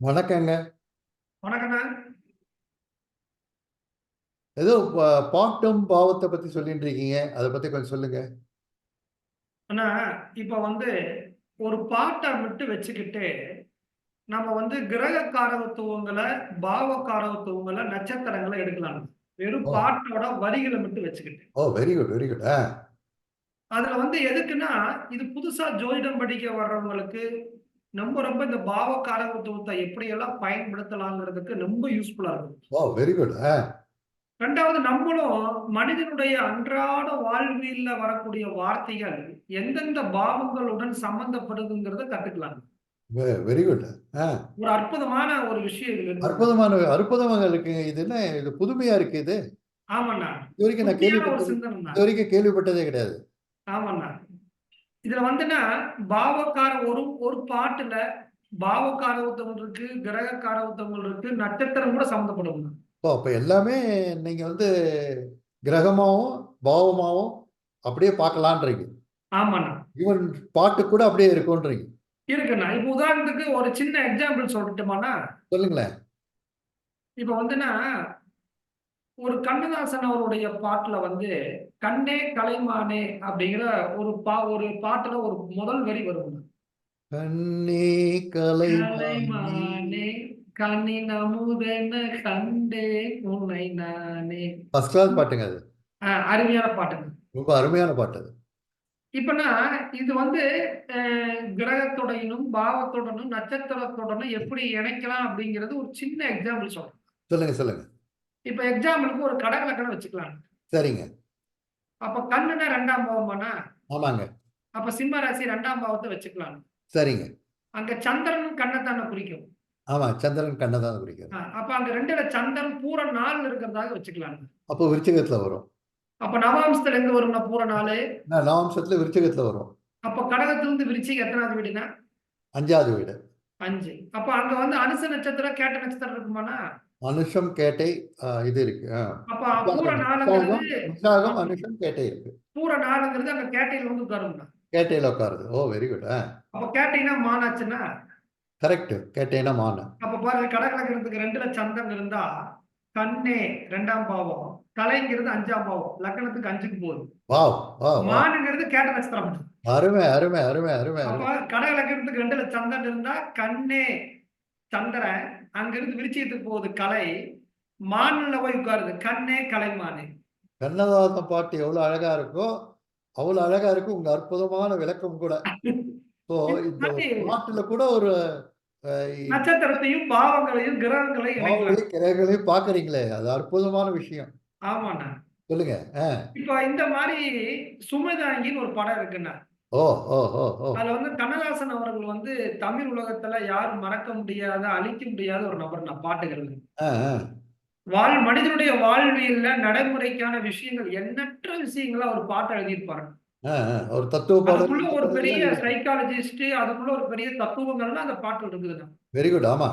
வணக்கங்க. வணக்கண்ணா ஏதோ பா- பாட்டும் பாவத்தை பத்தி சொல்லிட்டு இருக்கீங்க அதை பத்தி கொஞ்சம் சொல்லுங்க. அண்ணா இப்ப வந்து ஒரு பாட்டை விட்டு வச்சுக்கிட்டு நம்ம வந்து கிரக காரகத்துவங்களை பாவ காரகத்துவங்களை நட்சத்திரங்களை எடுக்கலாம். வெறும் ஓ. பாட்டோட வரிகளை மட்டும் வச்சுக்கிட்டு. ஓ வெரி குட் வெரி குட் ஆ. அதுல வந்து எதுக்குன்னா இது புதுசா ஜோதிடம் படிக்க வர்றவங்களுக்கு ரொம்ப ரொம்ப இந்த பாவ காரகத்துவத்தை எப்படியெல்லாம் பயன்படுத்தலாங்கிறதுக்கு ரொம்ப யூஸ்ஃபுல்லா இருக்கும். வெரி குட் ரெண்டாவது நம்மளும் மனிதனுடைய அன்றாட வாழ்வியல்ல வரக்கூடிய வார்த்தைகள் எந்தெந்த பாவங்களுடன் சம்பந்தப்படுதுங்கிறத கத்துக்கலாம். வெரி குட் ஒரு அற்புதமான ஒரு விஷயம் இருக்கு. அற்புதமான அற்புதமாக இருக்குங்க இது என்ன? இது புதுமையா இருக்கு இது? ஆமாண்ணா. இது வரைக்கும் நான் கேள்விப்பட்டது இது வரைக்கும் கேள்விப்பட்டதே கிடையாது. ஆமாண்ணா. இதுல வந்துன்னா பாவக்கார ஒரு ஒரு பாட்டுல பாவக்காரவத்தவங்க இருக்கு கிரக காரவத்தவங்க இருக்கு நட்சத்திரம் கூட சம்மந்தப்படும் ஓ அப்ப எல்லாமே நீங்க வந்து கிரகமாவும் பாவமாவும் அப்படியே பார்க்கலான்றீங்க. ஆமாண்ணா. ஈவன் பாட்டு கூட அப்படியே இருக்கும்ன்றீங்க இருக்குண்ணா. இப்ப உதாரணத்துக்கு ஒரு சின்ன எக்ஸாம்பிள் சொல்லட்டுமாண்ணா? சொல்லுங்களேன். இப்ப வந்துன்னா ஒரு கண்ணதாசன் அவருடைய பாட்டுல வந்து கண்ணே கலைமானே அப்படிங்கிற ஒரு பா ஒரு பாட்டுல ஒரு முதல் வரி வரும் கண்ணே கலை கலைமானே கண்ணின் அமுதென கண்டே உன்னை நானே. ஃபர்ஸ்ட் கிளாஸ் பாட்டுங்க அது. அருமையான பாட்டுங்க. ரொம்ப அருமையான பாட்டு அது. இப்பனா இது வந்து கிரகத்துடனும் பாவத்துடனும் நட்சத்திரத்துடனும் எப்படி இணைக்கலாம் அப்படிங்கிறது ஒரு சின்ன எக்ஸாம்பிள் சொல்றேன். சொல்லுங்க சொல்லுங்க. இப்ப எக்ஸாம்பிளுக்கு ஒரு கடகலக்கணம் வச்சுக்கலாம். சரிங்க. அப்ப கண்ணுனா ரெண்டாம் பாவமானா? ஆமாங்க. அப்ப சிம்ம ராசி ரெண்டாம் பாவத்தை வச்சுக்கலாம். சரிங்க. அங்க சந்திரனும் கண்ணைத்தானே குறிக்கும். ஆமா சந்திரன் கண்ணை தான் குறிக்கிறது ஆ, அப்ப அங்க ரெண்டுல சந்திரன் பூர நாள் இருக்கிறதாக வச்சுக்கலாம். அப்போ விருச்சிகத்துல வரும். அப்ப நவாம்சத்துல எங்க வரும்னா பூர நாள்? நவம்சத்துல விருச்சிகத்துல வரும். அப்ப கடகத்துல இருந்து விருச்சிக்கு எத்தனாவது வீடுனா? அஞ்சாவது வீடு. அஞ்சு. அப்ப அங்க வந்து அனுச நட்சத்திரம் கேட்ட நட்சத்திரம் இருக்குமானா? அனுஷம் கேட்டை இது இருக்கு. விசாகம் அனுஷம் கேட்டை இருக்கு. பூர நாளுங்கிறது அங்க கேட்டையில வந்து உட்காரும்னா கேட்டையில உட்காருது. ஓ வெரி குட் அப்ப கேட்டைனா மானாச்சுன்னா? கரெக்ட் கேட்டைனா மான. அப்ப பாருங்க கடகலக்கிறதுக்கு ரெண்டுல சந்திரன் இருந்தா கண்ணே ரெண்டாம் பாவம் தலைங்கிறது அஞ்சாம் பாவம் லக்னத்துக்கு அஞ்சுக்கு போகுது வாவ் வாவ். மானுங்கிறது கேட்ட நட்சத்திரம். அருமை அருமை அருமை அருமை கடகலக்கிறதுக்கு ரெண்டுல சந்திரன் இருந்தா கண்ணே சந்திரன் அங்கிருந்து விருச்சியத்துக்கு போகுது கலை. மான்ல போய் உட்காருது. கண்ணே கலைமானே கண்ணதாசன் பாட்டு எவ்வளவு அழகா இருக்கோ அவ்வளவு அழகா இருக்கு. உங்க அற்புதமான விளக்கம் கூட. ஸோ இந்த பாட்டுல கூட ஒரு நட்சத்திரத்தையும் பாவங்களையும் கிரகங்களையும் கிரகங்களையும் பாக்குறீங்களே அது அற்புதமான விஷயம். ஆமாண்ணா. சொல்லுங்க. இப்ப இந்த மாதிரி சுமதாங்கின்னு ஒரு படம் இருக்குண்ணா. ஓ அதுல வந்து கண்ணதாசன் அவர்கள் வந்து தமிழ் உலகத்துல யாரும் மறக்க முடியாத அழிக்க முடியாத ஒரு நபர் நான் ஆ. வாழ் மனிதனுடைய வாழ்வியல்ல நடைமுறைக்கான விஷயங்கள் எண்ணற்ற விஷயங்களை அவர் பாட்டு எழுதியிருப்பாரு. ஒரு தத்துவ அதுக்குள்ள ஒரு பெரிய சைக்காலஜிஸ்ட் அதுக்குள்ள ஒரு பெரிய தத்துவங்கள்லாம் அந்த பாட்டு இருக்குதுண்ணா வெரி குட் ஆமா.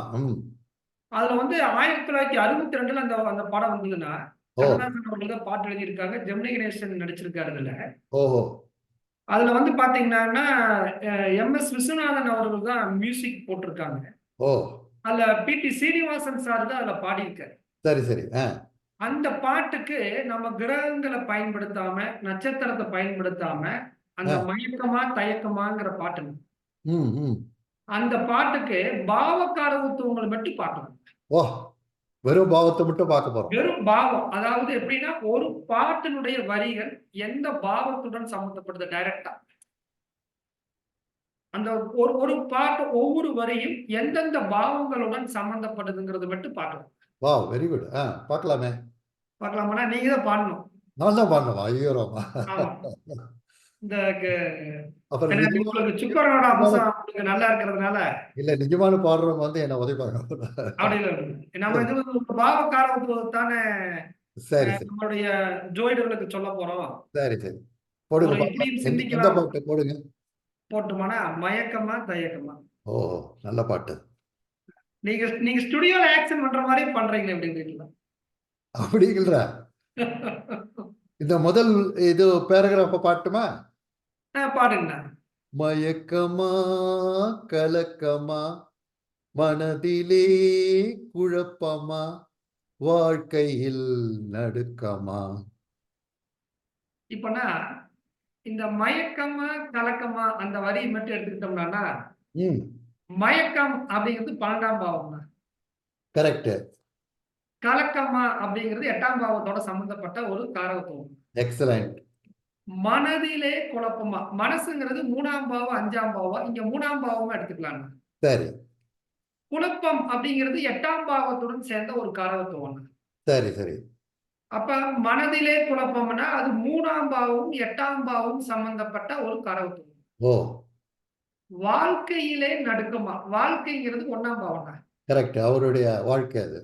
அதுல வந்து ஆயிரத்தி தொள்ளாயிரத்தி அறுபத்தி ரெண்டுல அந்த அந்த படம் வந்ததுன்னா கண்ணதாசன் அவர்கள் பாட்டு எழுதியிருக்காங்க. ஜெமினி கணேசன் நடிச்சிருக்காரு அதுல. ஓஹோ. அதுல வந்து பாத்தீங்கன்னா எம் எஸ் விஸ்வநாதன் அவர்கள் தான் மியூசிக் போட்டிருக்காங்க. ஓ. அதுல பி டி சீனிவாசன் சார் தான் அதுல பாடியிருக்காரு. சரி சரி. அந்த பாட்டுக்கு நம்ம கிரகங்களை பயன்படுத்தாம நட்சத்திரத்தை பயன்படுத்தாம அந்த. மயக்கமா தயக்கமாங்கிற பாட்டு அந்த பாட்டுக்கு பாவக்காரத்துவங்களை மட்டும் பார்க்கணும் ஓ. வெறும் பாவத்தை மட்டும் பார்க்க போறோம். வெறும் பாவம். அதாவது எப்படின்னா ஒரு பாட்டினுடைய வரிகள் எந்த பாவத்துடன் சம்பந்தப்படுது டைரக்டா அந்த ஒரு ஒரு பாட்டு ஒவ்வொரு வரியும் எந்தெந்த பாவங்களுடன் சம்பந்தப்படுதுங்கிறது மட்டும் பார்க்கணும் வா வெரி குட் ஆ பார்க்கலாமே. பார்க்கலாமாண்ணா நீங்க தான் பாடணும். நான் தான் பாடணுமா. ஐயோ இந்த நல்லா இருக்கிறதுனால. இல்ல நிஜமான பாடுறவங்க வந்து என்ன உதைப்பாங்க. அப்படி இல்லை நம்ம இது வந்து ஒரு பாவக்காரத்துவத்தானே சரி நம்மளுடைய ஜோதிடர்களுக்கு சொல்ல போறோம். சரி சரி. போடுங்க போடுங்க. போட்டுமானா மயக்கமா தயக்கமா? ஓ நல்ல பாட்டு. நீங்க நீங்க ஸ்டுடியோல ஆக்ஷன் பண்ற மாதிரி பண்றீங்க அப்படின்னு அப்படிங்களா? இந்த முதல் இது பேராகிராஃப பாட்டுமா? பாடுங்கண்ணா. மயக்கமா கலக்கமா மனதிலே குழப்பமா வாழ்க்கையில் நடுக்கமா? இப்பனா இந்த மயக்கமா கலக்கமா அந்த வரி மட்டும் எடுத்துக்கிட்டோம்னா மயக்கம் அப்படிங்கிறது பன்னெண்டாம் பாவம் கரெக்ட். கலக்கமா அப்படிங்கிறது எட்டாம் பாவத்தோட சம்பந்தப்பட்ட ஒரு காரகத்துவம். எக்ஸலண்ட். மனதிலே குழப்பமா? மனசுங்கிறது மூணாம் பாவம் அஞ்சாம் பாவம். இங்க மூணாம் பாவமா எடுத்துக்கலாம் சரி. குழப்பம் அப்படிங்கிறது எட்டாம் பாவத்துடன் சேர்ந்த ஒரு காரகத்துவம் சரி சரி. அப்ப மனதிலே குழப்பம்னா அது மூணாம் பாவம் எட்டாம் பாவம் சம்பந்தப்பட்ட ஒரு காரகத்துவம். ஓ. வாழ்க்கையிலே நடுக்கமா? வாழ்க்கைங்கிறது ஒண்ணாம் பாவம் தான் கரெக்ட். அவருடைய வாழ்க்கை அது.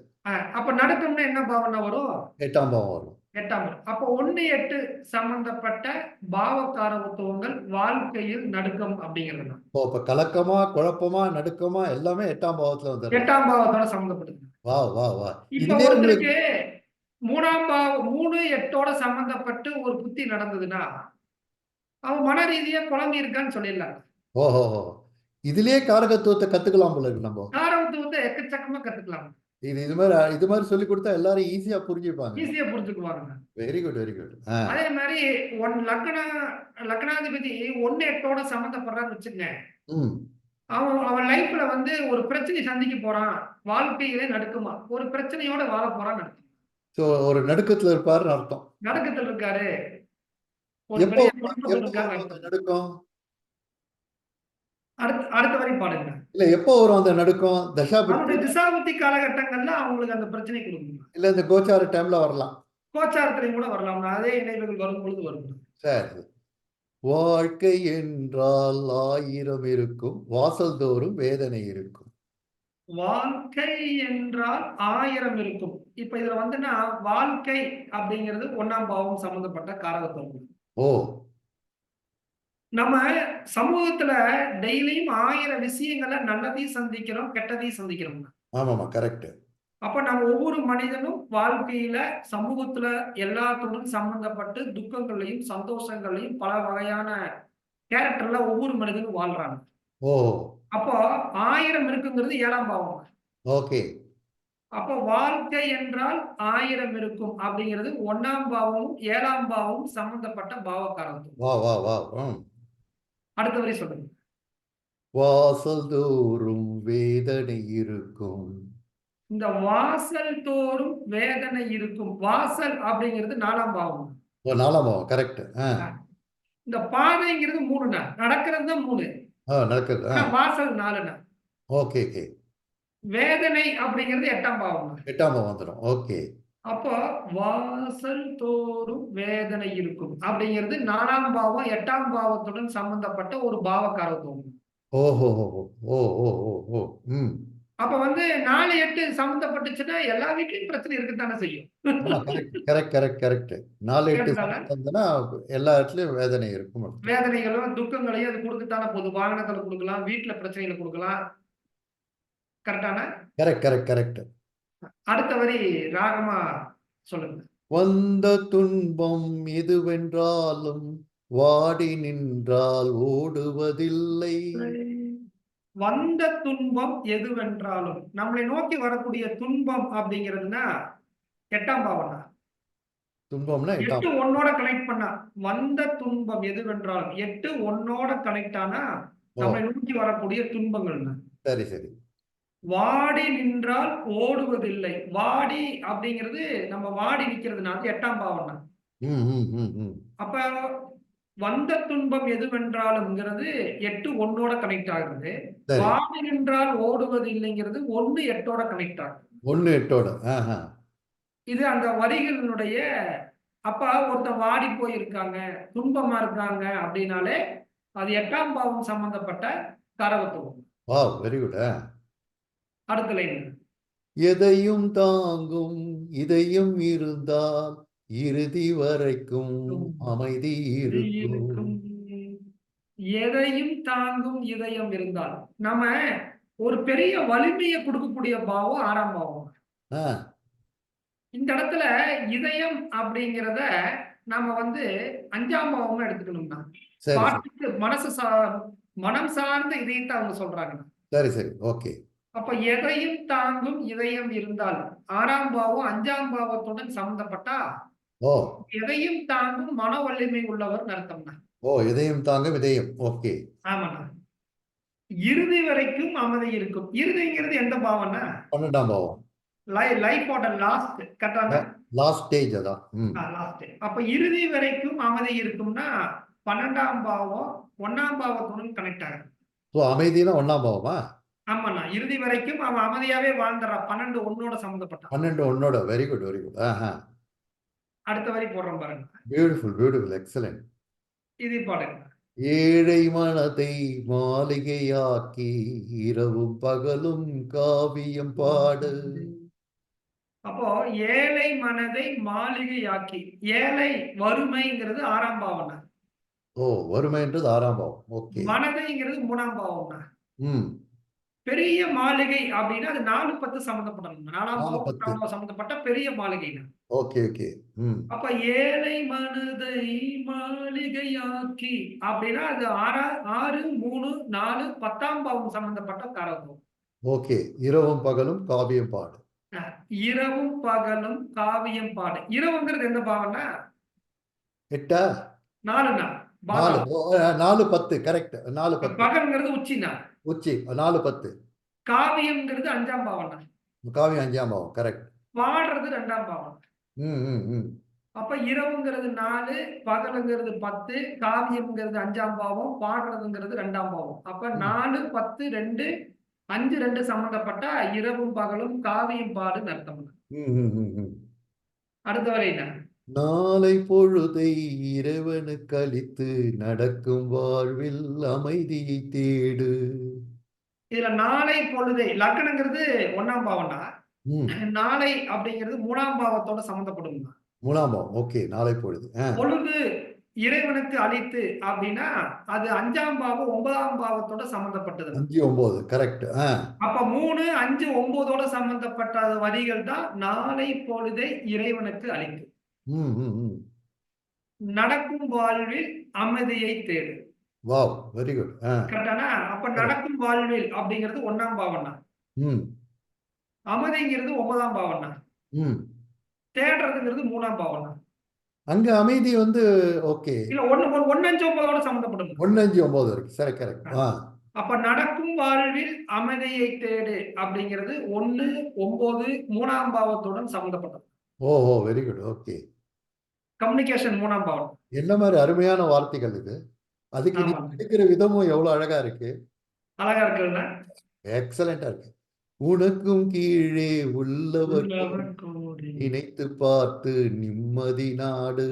அப்ப நடுக்கம்னா என்ன பாவம்னா வரும்? எட்டாம் பாவம் வரும். எட்டாம் அப்ப ஒண்ணு எட்டு சம்பந்தப்பட்ட பாவ காரகத்துவங்கள் வாழ்க்கையில் நடுக்கம் அப்படிங்கிறது ஓ இப்ப கலக்கமா குழப்பமா நடுக்கமா எல்லாமே எட்டாம் பாவத்துல வந்துடும் எட்டாம் பாவத்தோட சம்பந்தப்பட்டது வா வா வா இப்ப உங்களுக்கு மூணாம் பாவம் மூணு எட்டோட சம்பந்தப்பட்டு ஒரு புத்தி நடந்ததுன்னா அவன் மன ரீதியா குழம்பி இருக்கான்னு சொல்லிடலாம். ஓஹோ இதுலயே காரகத்துவத்தை கத்துக்கலாம் போல இருக்கு நம்ம. காரகத்துவத்தை எக்கச்சக்கமா கத்துக்கலாம். இது இது மாதிரி இது மாதிரி சொல்லி கொடுத்தா எல்லாரும் ஈஸியா புரிஞ்சுப்பாங்க. ஈஸியா புரிஞ்சுக்குவாங்க. வெரி குட் வெரி குட் அதே மாதிரி ஒன் லக்னா லக்னாதிபதி ஒன்னு எட்டோட சம்மந்தப்படுறான்னு வச்சுக்கங்க. ம். அவன் அவன் லைஃப்ல வந்து ஒரு பிரச்சனை சந்திக்க போறான். வாழ்க்கையிலே நடுக்குமா. ஒரு பிரச்சனையோட வாழ போறான் நடுக்குமா ஸோ ஒரு நடுக்கத்துல இருப்பாருன்னு அர்த்தம். நடுக்கத்தில் இருக்காரு. ஒரு எப்போ பெரிய குழப்பத்தில் எப்போ இருக்காரு வரும் அந்த நடுக்கம் அடுத்த வரை பாடுங்க இல்ல எப்போ வரும் அந்த நடுக்கம்? அவனுடைய தசாபுத்தி காலகட்டங்கள்ல அவங்களுக்கு அந்த பிரச்சனை கொடுக்கும் இல்ல இந்த கோச்சார டைம்ல வரலாம். கோச்சாரத்திலையும் கூட வரலாம். அதே இணைவுகள் வரும் பொழுது வரும். சரி. வாழ்க்கை என்றால் ஆயிரம் இருக்கும் வாசல் தோறும் வேதனை இருக்கும். வாழ்க்கை என்றால் ஆயிரம் இருக்கும். இப்ப இதுல வந்துன்னா வாழ்க்கை அப்படிங்கிறது ஒண்ணாம் பாவம் சம்பந்தப்பட்ட காரகத்துவம் ஓ. நம்ம சமூகத்துல டெய்லியும் ஆயிரம் விஷயங்களை நல்லதையும் சந்திக்கிறோம் கெட்டதையும் சந்திக்கிறோம் ஆமாமா கரெக்ட். அப்ப நம்ம ஒவ்வொரு மனிதனும் வாழ்க்கையில சமூகத்துல எல்லாத்துடன் சம்பந்தப்பட்டு துக்கங்களையும் சந்தோஷங்களையும் பல வகையான கேரக்டர்ல ஒவ்வொரு மனிதனும் வாழ்றாங்க. ஓ. அப்போ ஆயிரம் இருக்குங்கிறது ஏழாம் பாவம் ஓகே. அப்போ வாழ்க்கை என்றால் ஆயிரம் இருக்கும் அப்படிங்கிறது ஒண்ணாம் பாவமும் ஏழாம் பாவமும் சம்பந்தப்பட்ட பாவக்காரத்துவம் அடுத்த வரை சொல்லுங்க. வாசல் தோறும் வேதனை இருக்கும். இந்த வாசல் தோறும் வேதனை இருக்கும். வாசல் அப்படிங்கிறது நாலாம் பாவம். ஓ நாலாம் பாவம். கரெக்ட் இந்த பாதைங்கிறது மூணுண்ணா நடக்கிறது தான் மூணு ஆனா வாசல் நாலுண்ணா ஓகே ஓகே வேதனை அப்படிங்கிறது எட்டாம் பாவம். எட்டாம் பாவம் வந்துடும் ஓகே அப்போ வாசல் தோறும் வேதனை இருக்கும். அப்படிங்கிறது நாலாம் பாவம் எட்டாம் பாவத்துடன் சம்பந்தப்பட்ட ஒரு பாவக்காரத்துவம் ஓஹோ ஓ ஓ ஓ ஓ ம். அப்ப வந்து நாலு எட்டு சம்மந்தப்பட்டுச்சுன்னா எல்லா வீட்லயும் பிரச்சனை இருக்கத்தானே செய்யும். கரெக்ட் கரெக்ட் கரெக்ட் நாலு எட்டு? வந்ததுன்னா எல்லா இடத்துலயும் வேதனை இருக்கும். வேதனைகளும் துக்கங்களையும் அது கொடுக்கத்தானே போகுது வாகனத்துல கொடுக்கலாம் வீட்டுல பிரச்சனைகளை கொடுக்கலாம். கரெக்டான கரெக்ட் கரெக்ட் கரெக்ட் அடுத்த வரி ராகமா சொல்லுங்க. வந்த துன்பம் எதுவென்றாலும் வாடி நின்றால் ஓடுவதில்லை. வந்த துன்பம் எதுவென்றாலும் நம்மளை நோக்கி வரக்கூடிய துன்பம் அப்படிங்கிறதுனா எட்டாம் பாவம் தான் துன்பம்னா எட்டு ஒன்னோட கனெக்ட் பண்ணா வந்த துன்பம் எதுவென்றாலும் எட்டு ஒன்னோட கனெக்ட் ஆனா நம்மளை நோக்கி வரக்கூடிய துன்பங்கள் சரி சரி. வாடி நின்றால் ஓடுவதில்லை. வாடி அப்படிங்கிறது நம்ம வாடி நிக்கிறதுனால எட்டாம் பாவம் தான் அப்ப வந்த துன்பம் எதுவென்றாலும்ங்கிறது எட்டு ஒன்னோட கனெக்ட் ஆகுது. வாடி நின்றால் ஓடுவது இல்லைங்கிறது ஒண்ணு எட்டோட கனெக்ட் ஆகுது. ஒண்ணு எட்டோட இது அந்த வரிகளினுடைய அப்ப ஒருத்தன் வாடி போயிருக்காங்க துன்பமா இருக்காங்க அப்படின்னாலே அது எட்டாம் பாவம் சம்பந்தப்பட்ட காரகத்துவம் வா வெரி குட் அடுத்த லைன் எதையும் தாங்கும் இதயம் இருந்தால் இறுதி வரைக்கும் அமைதி இருக்கும். எதையும் தாங்கும் இதயம் இருந்தால். நம்ம ஒரு பெரிய வலிமையை கொடுக்கக்கூடிய பாவம் ஆறாம் பாவம். இந்த இடத்துல இதயம் அப்படிங்கிறத நம்ம வந்து அஞ்சாம் பாவமா எடுத்துக்கணும்னா பாட்டுக்கு மனசு சா மனம் சார்ந்த இதயத்தை அவங்க சொல்றாங்க. சரி சரி. ஓகே. அப்ப எதையும் தாங்கும் இதயம் இருந்தால் ஆறாம் பாவம் அஞ்சாம் பாவத்துடன் சம்பந்தப்பட்டா? ஓ. எதையும் தாங்கும் மன வலிமை உள்ளவர் அர்த்தம்னா ஓ இதயம் தாங்கும் இதயம். ஓகே. ஆமாண்ணா. இறுதி வரைக்கும் அமைதி இருக்கும். இறுதிங்கிறது எந்த பாவம்னா பன்னெண்டாம் பாவம். லைஃபோட லாஸ்ட் கரெக்டான லாஸ்ட் ஸ்டேஜ் அதான். லாஸ்ட் அப்ப இறுதி வரைக்கும் அமைதி இருக்கும்னா பன்னெண்டாம் பாவம் ஒன்னாம் பாவத்துடன் கனெக்ட் ஆகும். அமைதினா ஒண்ணாம் பாவமா? ஆமாண்ணா. இறுதி வரைக்கும் அவன் அமைதியாவே வாழ்ந்துறான் பன்னெண்டு ஒன்னோட சம்மந்தப்பட்டான் பன்னெண்டு ஒன்னோட வெரி குட் வெரி குட் ஆஹா. அடுத்த வரி போடுறோம் பாருங்க. பியூட்டிஃபுல் பியூட்டிஃபுல் எக்ஸலண்ட் இது பாடுங்க. ஏழை மனதை மாளிகையாக்கி இரவும் பகலும் காவியம் பாடு. அப்போ ஏழை மனதை மாளிகையாக்கி. ஏழை வறுமைங்கிறது ஆறாம் பாவம்னா ஓ வறுமைன்றது ஆறாம் பாவம். ஓகே மனதைங்கிறது மூணாம் பாவம்னா ம். பெரிய மாளிகை அப்படின்னா அது நாலு பத்து சம்மந்தப்படணும் நாலாம் சம்மந்தப்பட்ட பெரிய மாளிகைனா ஓகே ஓகே. அப்ப ஏழை மனதை மாளிகையாக்கி அப்படின்னா அது ஆறா ஆறு மூணு நாலு பத்தாம் பாவம் சம்பந்தப்பட்ட காரகம். ஓகே. இரவும் பகலும் காவியம் பாடு. இரவும் பகலும் காவியம் பாடு. இரவுங்கிறது எந்த பாவம்னா? எட்டா? நாலுண்ணா நாலு பத்து கரெக்ட் நாலு பத்து. பகல்ங்கிறது உச்சினா உச்சி நாலு பத்து. காவியம்ங்கிறது அஞ்சாம் பாவம்னா காவியம் அஞ்சாம் பாவம் கரெக்ட் பாடுறது ரெண்டாம் பாவம். ம் ம் ம். அப்ப இரவுங்கிறது நாலு பகலுங்கிறது பத்து காவியம்ங்கிறது அஞ்சாம் பாவம் பாடுறதுங்கிறது ரெண்டாம் பாவம். அப்ப. நாலு பத்து ரெண்டு அஞ்சு ரெண்டு சம்பந்தப்பட்ட இரவும் பகலும் காவியம் பாடுன்னு அர்த்தம். அடுத்த வரை என்ன நாளை பொழுதை இறைவனுக்கு அளித்து நடக்கும் வாழ்வில் அமைதியை தேடு. இதுல நாளை பொழுதை லக்னங்கிறது ஒண்ணாம் பாவம்னா நாளை அப்படிங்கிறது மூணாம் பாவத்தோட சம்மந்தப்படும். மூணாம் பாவம். ஓகே நாளை பொழுது. பொழுது இறைவனுக்கு அளித்து அப்படின்னா அது அஞ்சாம் பாவம் ஒன்பதாம் பாவத்தோட சம்மந்தப்பட்டது. அஞ்சு ஒன்பது. கரெக்ட். அப்ப மூணு அஞ்சு ஒன்பதோட சம்பந்தப்பட்ட வரிகள் தான் நாளை பொழுதை இறைவனுக்கு ம் நடக்கும் வாழ்வில் அமைதியை தேடு. Wow very good. கரெக்டானா? அப்ப நடக்கும் வாழ்வில் அப்படிங்கிறது ஒண்ணாம் பாவம்னா. ம். அமைதிங்கிறது ஒன்பதாம் பாவம்னா. ம். தேடுறதுங்கிறது மூணாம் பாவம்னா. அங்க அமைதி வந்து ஓகே. இல்ல ஒண்ணு அஞ்சு ஒன்பதோட சம்மந்தப்படும். ஒன்னு அஞ்சு ஒன்பது வரைக்கும் சரி கரெக்ட். அப்ப நடக்கும் வாழ்வில் அமைதியை தேடு அப்படிங்கிறது ஒண்ணு ஒன்பது மூணாம் பாவத்துடன் சம்மந்தப்பட்டது. ஓ ஓ வெரி குட் ஓகே கம்யூனிகேஷன் மூணாம் பாவம். என்ன மாதிரி அருமையான வார்த்தைகள் இது. அதுக்கு நீ. எடுக்கிற விதமும் எவ்வளவு அழகா இருக்கு. அழகா இருக்குல்ல? எக்ஸலண்டா இருக்கு. உனக்கும் கீழே உள்ளவர். நினைத்து பார்த்து நிம்மதி நாடு.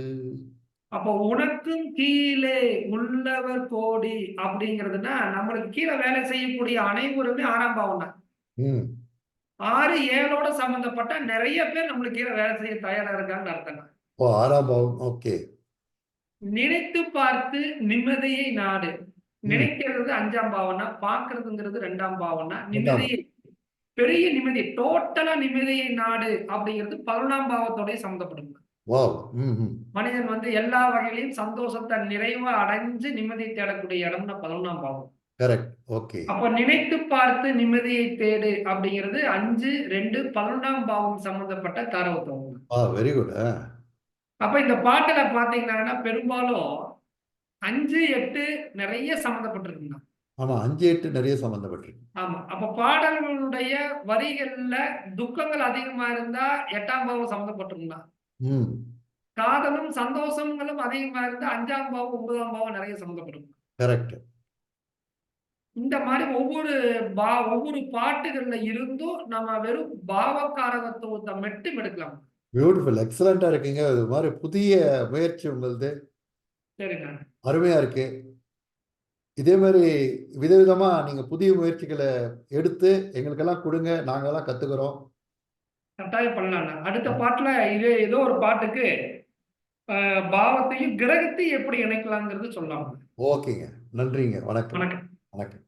அப்போ உனக்கும் கீழே உள்ளவர் கோடி அப்படிங்கிறதுனா நம்மளுக்கு கீழே வேலை செய்யக்கூடிய அனைவருமே ஆறாம் பாவம் தான் ஆறு ஏழோட சம்பந்தப்பட்ட நிறைய பேர் நம்மளுக்கு கீழே வேலை செய்ய தயாரா இருக்காங்கன்னு அர்த்தம் ஓ ஆறாம் பாவம் ஓகே. நினைத்து பார்த்து நிம்மதியை நாடு. நினைக்கிறது அஞ்சாம் பாவம்னா பார்க்கிறதுங்கிறது ரெண்டாம் பாவம்னா நிம்மதியை பெரிய நிம்மதி டோட்டலா நிம்மதியை நாடு அப்படிங்கிறது பதினொன்றாம் பாவத்தோடய ம் மனிதன் வந்து எல்லா வகையிலையும் சந்தோஷத்தை நிறைவா அடைஞ்சு நிம்மதி தேடக்கூடிய இடம்னா பதினொன்றாம் பாவம். கரெக்ட் ஓகே அப்ப நினைத்து பார்த்து நிம்மதியை தேடு அப்படிங்கிறது அஞ்சு ரெண்டு பதினொன்றாம் பாவம் சம்பந்தப்பட்ட காரவத்துவம் ஆ வெரி குட் அப்ப இந்த பாட்டுல பாத்தீங்கன்னா பெரும்பாலும் அஞ்சு எட்டு நிறைய சம்மந்தப்பட்டிருக்குங்க ஆமா அஞ்சு எட்டு நிறைய சம்பந்தப்பட்டிருக்கு. ஆமா அப்ப பாடல்களுடைய வரிகள்ல துக்கங்கள் அதிகமா இருந்தா எட்டாம் பாவம் சம்மந்தப்பட்டிருந்தா ம். காதலும் சந்தோஷங்களும் அதிகமா இருந்தா அஞ்சாம் பாவம் ஒன்பதாம் பாவம் நிறைய சம்மந்தப்படும் கரெக்ட் இந்த மாதிரி ஒவ்வொரு பா ஒவ்வொரு பாட்டுகள்ல இருந்தும் நம்ம வெறும் பாவக்காரகத்துவத்தை மட்டும் எடுக்கலாம். பியூட்டிஃபுல் எக்ஸலண்டா இருக்கீங்க. இது மாதிரி புதிய முயற்சி உங்களுது. சரிங்க. அருமையா இருக்கு. இதே மாதிரி விதவிதமா நீங்க புதிய முயற்சிகளை எடுத்து எங்களுக்கெல்லாம் கொடுங்க. நாங்கெல்லாம் கத்துக்கிறோம். கட்டாயம் பண்ணலாம் அடுத்த பாட்டுல இது ஏதோ ஒரு பாட்டுக்கு பாவத்தையும் கிரகத்தையும் எப்படி இணைக்கலாங்கிறது சொல்லலாம் ஓகேங்க. நன்றிங்க. வணக்கம். வணக்கம். வணக்கம்.